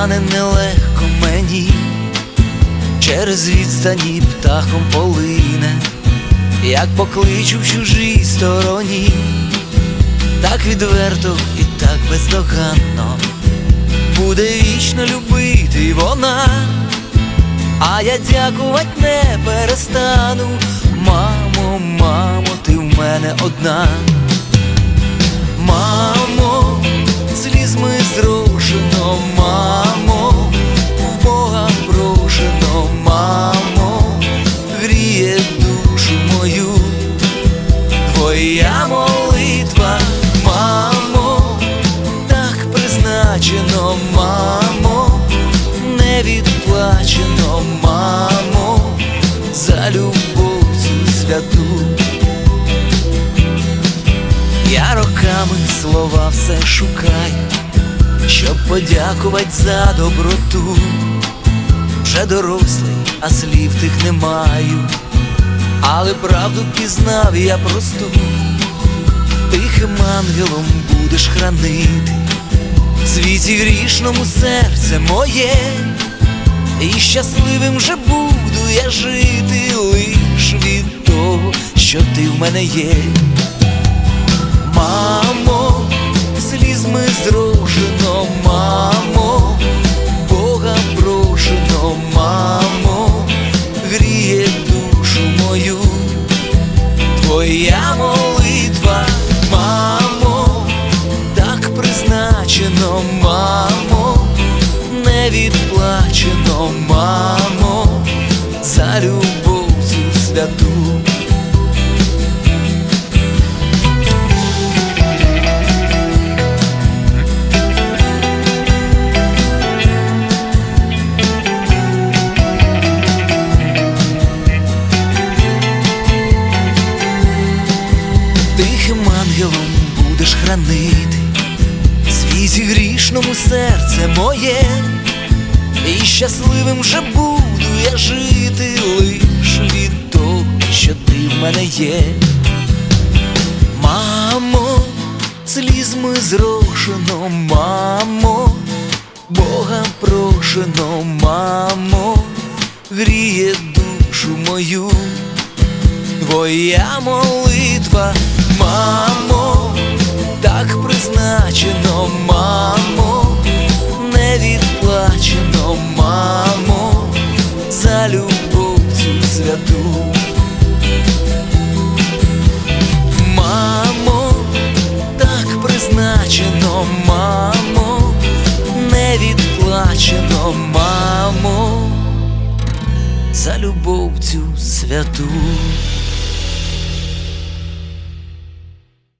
стане нелегко мені, через відстані птахом полине, як покличу в чужій стороні, так відверто і так бездоганно буде вічно любити вона, а я дякувати не перестану. Мамо, мамо, ти в мене одна. Мамо, гріє душу мою, твоя молитва, мамо, так призначено, мамо, не відплачено, мамо, за любов цю святу. Я роками слова все шукаю, щоб подякувати за доброту. Вже дорослий, а слів тих не маю, але правду пізнав я просту, тихим ангелом будеш хранити. В світі грішному серце моє, і щасливим вже буду я жити лиш від того, що ти в мене є. Відплачено, мамо, за любов цю святу. тихим ангелом будеш хранити в світі грішному серце моє, і щасливим вже буду я жити лиш від того, що ти в мене є. Мамо, слізьми зрошено, мамо, Бога прошено, мамо, гріє душу мою. Твоя молитва, мамо, так призначено, мамо, святу. Мамо, так призначено, мамо, не відплачено, мамо, за любов цю святу.